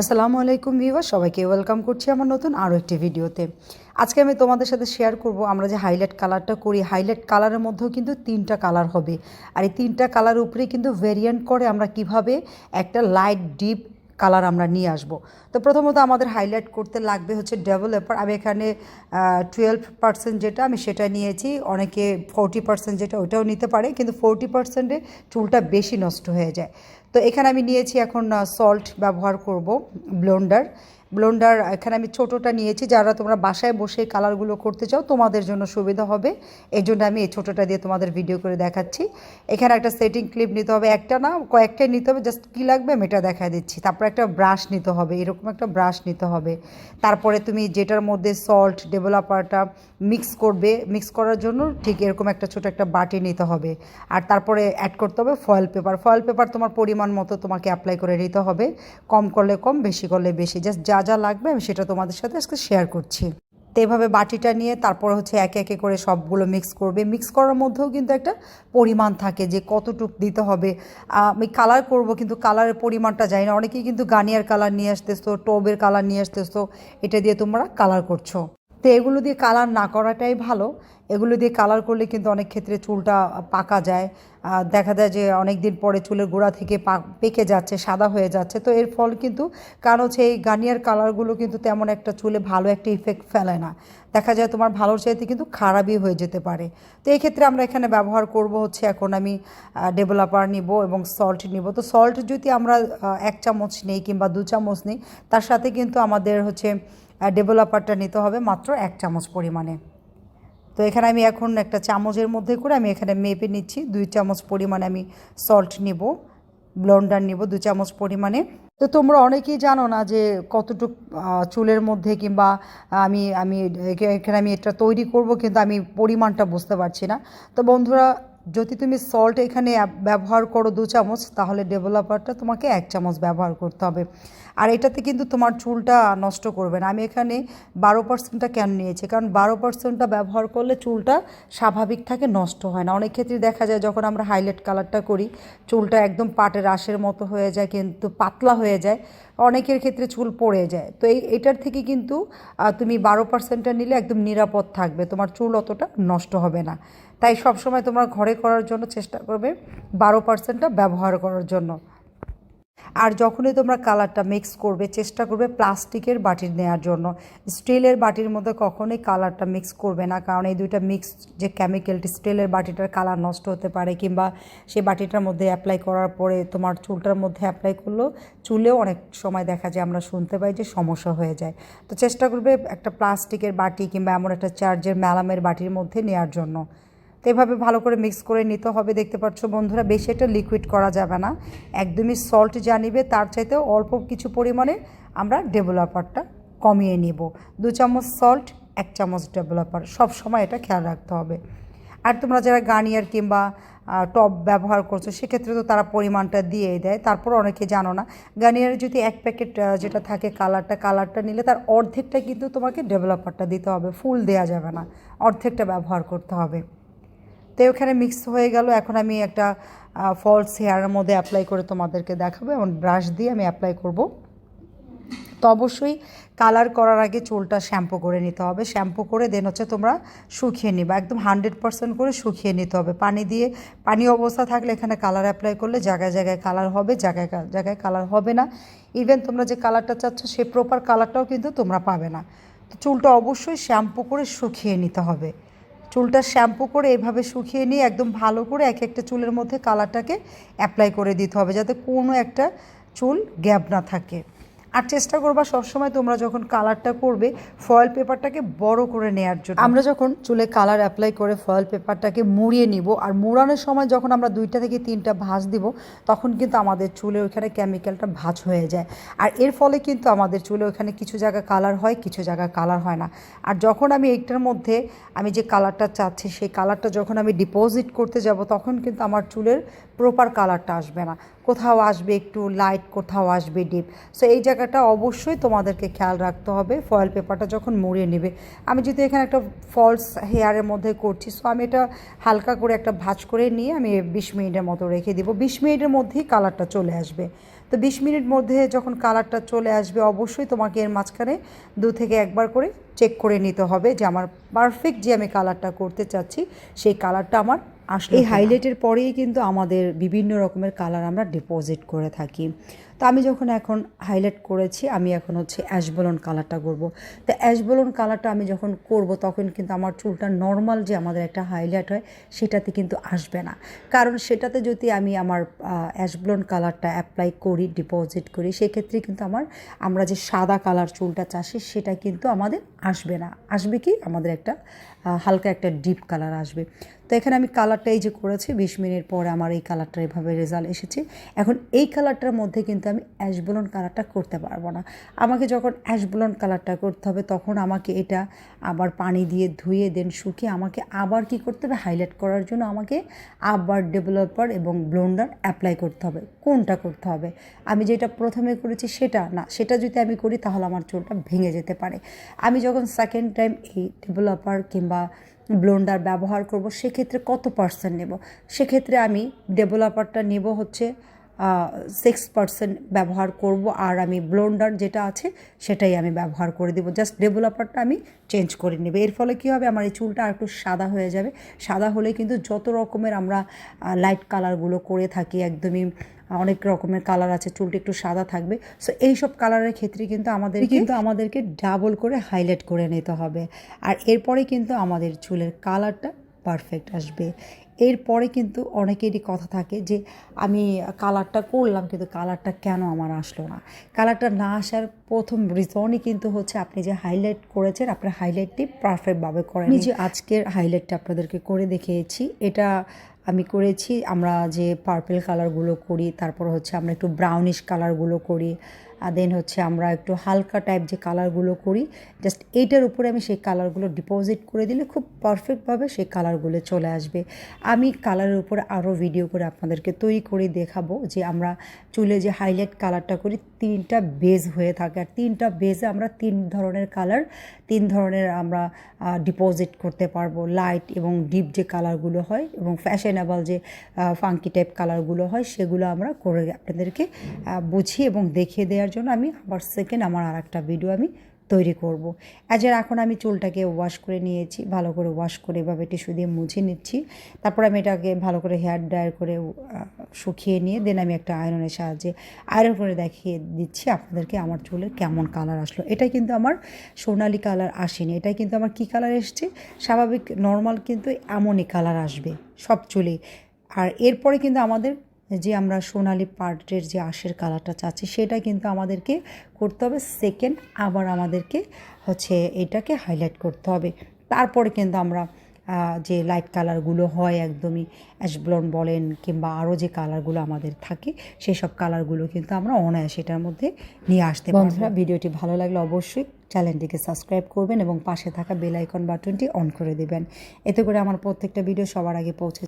আসসালামু আলাইকুম ভিউয়ার সবাইকে ওয়েলকাম করছি আমার নতুন আরও একটি ভিডিওতে। আজকে আমি তোমাদের সাথে শেয়ার করব আমরা যে হাইলাইট কালারটা করি, হাইলাইট কালারের মধ্যেও কিন্তু তিনটা কালার হবে। আর এই তিনটা কালার উপরে কিন্তু ভেরিয়েন্ট করে আমরা কীভাবে একটা লাইট ডিপ কালার আমরা নিয়ে আসব। তো প্রথমত আমাদের হাইলাইট করতে লাগবে হচ্ছে ডেভেলপার আমি এখানে টুয়েলভ পার্সেন্ট যেটা আমি সেটা নিয়েছি। অনেকে ফোরটি পার্সেন্ট যেটা ওটাও নিতে পারে, কিন্তু ফোরটি পার্সেন্টে চুলটা বেশি নষ্ট হয়ে যায়। তো এখানে আমি নিয়েছি এখন সল্ট ব্যবহার করব ব্লোন্ডার ব্লোন্ডার, এখানে আমি ছোটোটা নিয়েছি, যারা তোমরা বাসায় বসে কালারগুলো করতে চাও, তোমাদের জন্য সুবিধা হবে। এই জন্য আমি এই ছোটোটা দিয়ে তোমাদের ভিডিও করে দেখাচ্ছি। এখানে একটা সেটিং ক্লিপ নিতে হবে, একটা না, কয়েকটাই নিতে হবে জাস্ট কী লাগবে আমি এটা দেখা দিচ্ছি। তারপর একটা ব্রাশ নিতে হবে, এরকম একটা ব্রাশ নিতে হবে। তারপরে তুমি যেটার মধ্যে সল্ট ডেভেলপারটা মিক্স করবে মিক্স করার জন্য ঠিক এরকম একটা ছোটো একটা বাটি নিতে হবে। আর তারপরে অ্যাড করতে হবে ফয়েল পেপার ফয়েল পেপার তোমার পরিমাণ মতো তোমাকে অ্যাপ্লাই করে নিতে হবে। কম করলে কম, বেশি করলে বেশি। জাস্ট যা যা লাগবে আমি সেটা তোমাদের সাথে আজকে শেয়ার করছি। তো এভাবে বাটিটা নিয়ে তারপর হচ্ছে একে একে করে সবগুলো মিক্স করবে। মিক্স করার মধ্যেও কিন্তু একটা পরিমাণ থাকে যে কতটুক দিতে হবে। আমি কালার করব কিন্তু কালারের পরিমাণটা জানি না। অনেকেই কিন্তু গানিয়ার কালার নিয়ে আসতেছো, টোবের কালার নিয়ে আসতেছো। এটা দিয়ে তোমরা কালার করছ। তো এগুলো দিয়ে কালার না করাটাই ভালো। এগুলো দিয়ে কালার করলে কিন্তু অনেক ক্ষেত্রে চুলটা পাকা যায়। দেখা যায় যে অনেক দিন পরে চুলের গোড়া থেকে পেকে যাচ্ছে, সাদা হয়ে যাচ্ছে। তো এর ফল কিন্তু, কারণ হচ্ছে এই গানিয়ার কালারগুলো কিন্তু তেমন একটা চুলে ভালো একটা ইফেক্ট ফেলে না। দেখা যায় তোমার ভালোর চাইতে কিন্তু খারাপই হয়ে যেতে পারে। তো এই ক্ষেত্রে আমরা এখানে ব্যবহার করব হচ্ছে এখন আমি ডেভেলপার নিব এবং সল্ট নিব। তো সল্ট যদি আমরা এক চামচ নিই কিংবা দু চামচ নিই, তার সাথে কিন্তু আমাদের হচ্ছে ডেভেলপারটা নিতে হবে মাত্র এক চামচ পরিমাণে। তো এখানে আমি এখন একটা চামচের মধ্যে করে আমি এখানে মেপে নিচ্ছি। দুই চামচ পরিমাণে আমি সল্ট নিব ব্লন্ডার নিব দু চামচ পরিমাণে। তো তোমরা অনেকেই জানো না যে কতটুক চুলের মধ্যে কিংবা আমি আমি এখানে আমি এটা তৈরি করব কিন্তু আমি পরিমাণটা বুঝতে পারছি না। তো বন্ধুরা যদি তুমি সল্ট এখানে ব্যবহার করো দু চামচ, তাহলে ডেভেলপারটা তোমাকে এক চামচ ব্যবহার করতে হবে। আর এটাতে কিন্তু তোমার চুলটা নষ্ট করবে না। আমি এখানে বারো পার্সেন্টটা কেন নিয়েছি? কারণ বারো পার্সেন্টটা ব্যবহার করলে চুলটা স্বাভাবিক থাকে, নষ্ট হয় না। অনেক ক্ষেত্রে দেখা যায় যখন আমরা হাইলাইট কালারটা করি, চুলটা একদম পাটের রাশের মতো হয়ে যায়, কিন্তু পাতলা হয়ে যায়। অনেকের ক্ষেত্রে চুল পড়ে যায়। তো এই, এটার থেকে কিন্তু তুমি বারো পার্সেন্টটা নিলে একদম নিরাপদ থাকবে। তোমার চুল অতটা নষ্ট হবে না। তাই সবসময় তোমার ঘরে করার জন্য চেষ্টা করবে বারো পার্সেন্টটা ব্যবহার করার জন্য। আর যখনই তোমরা কালারটা মিক্স করবে, চেষ্টা করবে প্লাস্টিকের বাটির নেওয়ার জন্য। স্টিলের বাটির মধ্যে কখনোই কালারটা মিক্স করবে না, কারণ এই দুইটা মিক্স যে কেমিক্যালটি স্টিলের বাটিটার কালার নষ্ট হতে পারে কিংবা সেই বাটিটার মধ্যে অ্যাপ্লাই করার পরে তোমার চুলটার মধ্যে অ্যাপ্লাই করলেও চুলেও অনেক সময় দেখা যায় আমরা শুনতে পাই যে সমস্যা হয়ে যায়। তো চেষ্টা করবে একটা প্লাস্টিকের বাটি কিংবা এমন একটা চার্জের ম্যালামের বাটির মধ্যে নেওয়ার জন্য। তো এভাবে ভালো করে মিক্স করে নিতে হবে। দেখতে পাচ্ছ বন্ধুরা, বেশি একটা লিকুইড করা যাবে না। একদমই সল্ট যা নিবে তার চাইতেও অল্প কিছু পরিমাণে আমরা ডেভেলপারটা কমিয়ে নিব। দু চামচ সল্ট এক চামচ ডেভেলপার সব সময় এটা খেয়াল রাখতে হবে। আর তোমরা যারা গার্নিয়ার কিংবা টপ ব্যবহার করছ, সেক্ষেত্রে তো তারা পরিমাণটা দিয়ে দেয়। তারপর অনেকে জানো না গার্নিয়ারের যদি এক প্যাকেট যেটা থাকে কালারটা কালারটা নিলে তার অর্ধেকটা কিন্তু তোমাকে ডেভেলপারটা দিতে হবে। ফুল দেওয়া যাবে না, অর্ধেকটা ব্যবহার করতে হবে। তো ওখানে মিক্স হয়ে গেল। এখন আমি একটা ফলস হেয়ারের মধ্যে অ্যাপ্লাই করে তোমাদেরকে দেখাবো এবং ব্রাশ দিয়ে আমি অ্যাপ্লাই করব। তো অবশ্যই কালার করার আগে চুলটা শ্যাম্পু করে নিতে হবে। শ্যাম্পু করে দেন হচ্ছে তোমরা শুকিয়ে নিবা। একদম হান্ড্রেড পার্সেন্ট করে শুকিয়ে নিতে হবে। পানি দিয়ে, পানি অবস্থা থাকলে এখানে কালার অ্যাপ্লাই করলে জায়গায় জায়গায় কালার হবে, জায়গায় জায়গায় কালার হবে না। ইভেন তোমরা যে কালারটা চাচ্ছ সে প্রপার কালারটাও কিন্তু তোমরা পাবে না। তো চুলটা অবশ্যই শ্যাম্পু করে শুকিয়ে নিতে হবে। চুলটা শ্যাম্পু করে এভাবে শুকিয়ে নিয়ে একদম ভালো করে এক একটা চুলের মধ্যে কালারটাকে অ্যাপ্লাই করে দিতে হবে যাতে কোনো একটা চুল গ্যাপ না থাকে। আর চেষ্টা করবা সবসময় তোমরা যখন কালারটা করবে ফয়েল পেপারটাকে বড় করে নেওয়ার জন্য। আমরা যখন চুলে কালার অ্যাপ্লাই করে ফয়েল পেপারটাকে মুড়িয়ে নিব, আর মুড়ানোর সময় যখন আমরা দুইটা থেকে তিনটা ভাঁজ দিব, তখন কিন্তু আমাদের চুলে ওইখানে কেমিক্যালটা ভাঁজ হয়ে যায়। আর এর ফলে কিন্তু আমাদের চুলে ওইখানে কিছু জায়গা কালার হয়, কিছু জায়গা কালার হয় না। আর যখন আমি এইটার মধ্যে আমি যে কালারটা চাচ্ছি, সেই কালারটা যখন আমি ডিপোজিট করতে যাব, তখন কিন্তু আমার চুলের প্রপার কালারটা আসবে না। কোথাও আসবে, একটু লাইট কোথাও আসবে ডিপ সো এই জায়গাটা অবশ্যই তোমাদেরকে খেয়াল রাখতে হবে। ফয়েল পেপারটা যখন মুড়িয়ে নেবে। আমি যদি এখানে একটা ফলস হেয়ারের মধ্যে করছি সো আমি এটা হালকা করে একটা ভাজ করে নিয়ে আমি বিশ মিনিটের মতো রেখে দিব। বিশ মিনিটের মধ্যেই কালারটা চলে আসবে। তো বিশ মিনিট মধ্যে যখন কালারটা চলে আসবে, অবশ্যই তোমাকে এর মাঝখানে দু থেকে একবার করে চেক করে নিতে হবে যে আমার পারফেক্ট যে আমি কালারটা করতে চাচ্ছি, সেই কালারটা আমার আসলে এই হাইলাইটের পরেই কিন্তু আমাদের বিভিন্ন রকমের কালার আমরা ডিপোজিট করে থাকি। তো আমি যখন এখন হাইলাইট করেছি আমি এখন হচ্ছে অ্যাশবলন কালারটা করব। তো অ্যাশবলন কালারটা আমি যখন করব তখন কিন্তু আমার চুলটা নর্মাল যে আমাদের একটা হাইলাইট হয় সেটাতে কিন্তু আসবে না। কারণ সেটাতে যদি আমি আমার অ্যাশবলন কালারটা অ্যাপ্লাই করি ডিপোজিট করি সেক্ষেত্রে কিন্তু আমার আমরা যে সাদা কালার চুলটা চাষি সেটা কিন্তু আমাদের আসবে না। আসবে কি? আমাদের একটা হালকা একটা ডিপ কালার আসবে। তো এখানে আমি কালারটা এই যে করেছি, বিশ মিনিট পরে আমার এই কালারটা এভাবে রেজাল্ট এসেছে। এখন এই কালারটার মধ্যে কিন্তু আমি অ্যাশবলন কালারটা করতে পারব না। আমাকে যখন অ্যাশবলন কালারটা করতে হবে, তখন আমাকে এটা আবার পানি দিয়ে ধুয়ে দেন শুকিয়ে আমাকে আবার কি করতে হবে? হাইলাইট করার জন্য আমাকে আবার ডেভেলপার এবং ব্লোন্ডার অ্যাপ্লাই করতে হবে। কোনটা করতে হবে? আমি যেটা প্রথমে করেছি সেটা না, সেটা যদি আমি করি তাহলে আমার চুলটা ভেঙে যেতে পারে। আমি যখন সেকেন্ড টাইম এই ডেভেলপার কিংবা ব্লোন্ডার ব্যবহার করব, সেক্ষেত্রে কত পার্সেন্ট নেব? সেক্ষেত্রে আমি ডেভেলপারটা নেব হচ্ছে সিক্স পার্সেন্ট ব্যবহার করব, আর আমি ব্লোন্ডার যেটা আছে সেটাই আমি ব্যবহার করে দেবো। জাস্ট ডেভেলপারটা আমি চেঞ্জ করে নেব। এর ফলে কী হবে? আমার এই চুলটা আর একটু সাদা হয়ে যাবে। সাদা হলে কিন্তু যত রকমের আমরা লাইট কালারগুলো করে থাকি, একদমই অনেক রকমের কালার আছে চুলটা একটু সাদা থাকবে। সো এইসব কালারের ক্ষেত্রে কিন্তু আমাদের কিন্তু আমাদেরকে ডাবল করে হাইলাইট করে নিতে হবে। আর এরপরে কিন্তু আমাদের চুলের কালারটা পারফেক্ট আসবে। এরপরে কিন্তু অনেকেরই কথা থাকে যে আমি কালারটা করলাম কিন্তু কালারটা কেন আমার আসলো না? কালারটা না আসার প্রথম রিজনই কিন্তু হচ্ছে আপনি যে হাইলাইট করেছেন আপনার হাইলাইটটি পারফেক্টভাবে করেন যে আজকের হাইলাইটটা আপনাদেরকে করে দেখিয়েছি। এটা আমি করেছি, আমরা যে পার্পেল কালারগুলো করি, তারপর হচ্ছে আমরা একটু ব্রাউনিশ কালারগুলো করি দেন হচ্ছে আমরা একটু হালকা টাইপ যে কালারগুলো করি জাস্ট এইটার উপরে আমি সেই কালারগুলো ডিপোজিট করে দিলে খুব পারফেক্টভাবে সেই কালারগুলো চলে আসবে। আমি কালারের উপরে আরও ভিডিও করে আপনাদেরকে তৈরি করে দেখাবো যে আমরা চুলে যে হাইলাইট কালারটা করি, তিনটা বেজ হয়ে থাকে, আর তিনটা বেজে আমরা তিন ধরনের কালার তিন ধরনের আমরা ডিপোজিট করতে পারব। লাইট এবং ডিপ যে কালারগুলো হয় এবং ফ্যাশনেবল যে ফাঙ্কি টাইপ কালারগুলো হয়, সেগুলো আমরা করে আপনাদেরকে বুঝি এবং দেখিয়ে দেওয়ার জন্য আমি আবার সেকেন্ড আমার আর একটা ভিডিও আমি তৈরি করব। অ্যাজ এর এখন আমি চুলটাকে ওয়াশ করে নিয়েছি, ভালো করে ওয়াশ করে এভাবে টিস্যু দিয়ে মুছে নিচ্ছি। তারপর আমি এটাকে ভালো করে হেয়ার ড্রায়ার করে শুকিয়ে নিয়ে দেন আমি একটা আয়রনের সাহায্যে আয়রন করে দেখিয়ে দিচ্ছি আপনাদেরকে আমার চুলের কেমন কালার আসলো। এটা কিন্তু আমার সোনালি কালার আসেনি। এটা কিন্তু আমার কি কালার এসছে? স্বাভাবিক নর্মাল কিন্তু এমনই কালার আসবে সব চুলে আর এরপরে কিন্তু আমাদের যে আমরা সোনালি পার্টের যে আশের কালারটা চাচ্ছি সেটা কিন্তু আমাদেরকে করতে হবে। সেকেন্ড আবার আমাদেরকে হচ্ছে এটাকে হাইলাইট করতে হবে। তারপরে কিন্তু আমরা যে লাইট কালারগুলো হয় একদমই অ্যাশব্লন বলেন কিংবা আরও যে কালারগুলো আমাদের থাকে সেই সব কালারগুলো কিন্তু আমরা অনায়াসে এটার মধ্যে নিয়ে আসতে বন্ধুরা, ভিডিওটি ভালো লাগলে অবশ্যই চ্যানেলটিকে সাবস্ক্রাইব করবেন এবং পাশে থাকা বেল আইকন বাটনটি অন করে দেবেন। এতে করে আমার প্রত্যেকটা ভিডিও সবার আগে পৌঁছে